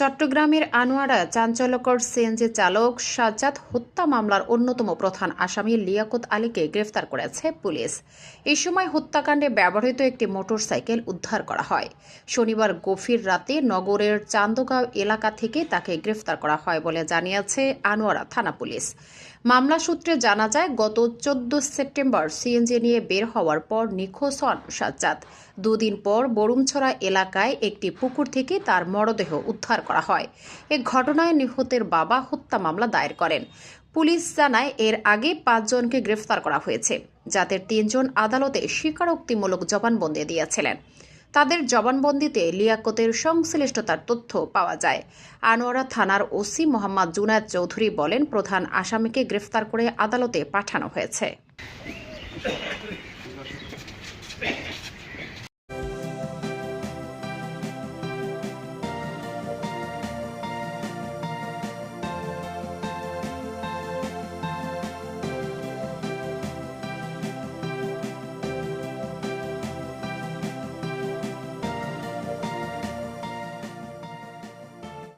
চট্টগ্রামের আনোয়ারা চাঞ্চল্যকর সিএনজি চালক সাজ্জাদ হত্যা মামলার অন্যতম প্রধান আসামি লিয়াকত আলীকে গ্রেফতার করেছে পুলিশ। এই সময় হত্যাকাণ্ডে ব্যবহৃত একটি মোটরসাইকেল উদ্ধার করা হয়। শনিবার গভীর রাতে নগরের চান্দগাঁও এলাকা থেকে তাকে গ্রেফতার করা হয় বলে জানিয়েছে আনোয়ারা থানা পুলিশ। মামলা সূত্রে জানা যায়, গত চোদ্দ সেপ্টেম্বর সিএনজি নিয়ে বের হওয়ার পর নিখোঁজ হন সাজ্জাদ। দুদিন পর বরুমছড়া এলাকায় একটি পুকুর থেকে তার মরদেহ উদ্ধার করা হয়। এ ঘটনায় নিহতের বাবা হত্যা মামলা দায়ের করেন। পুলিশ জানায় এর আগে পাঁচজনকে গ্রেফতার করা হয়েছে যাদের তিনজন আদালতে স্বীকারোক্তিমূলক জবানবন্দি দিয়েছিলেন। তাদের জবানবন্দিতে লিয়াকতের সংশ্লিষ্টতার তথ্য পাওয়া যায়। আনোয়ারা থানার ওসি মোহাম্মদ জুনায়দ চৌধুরী বলেন, প্রধান আসামিকে গ্রেফতার করে আদালতে পাঠানো হয়েছে।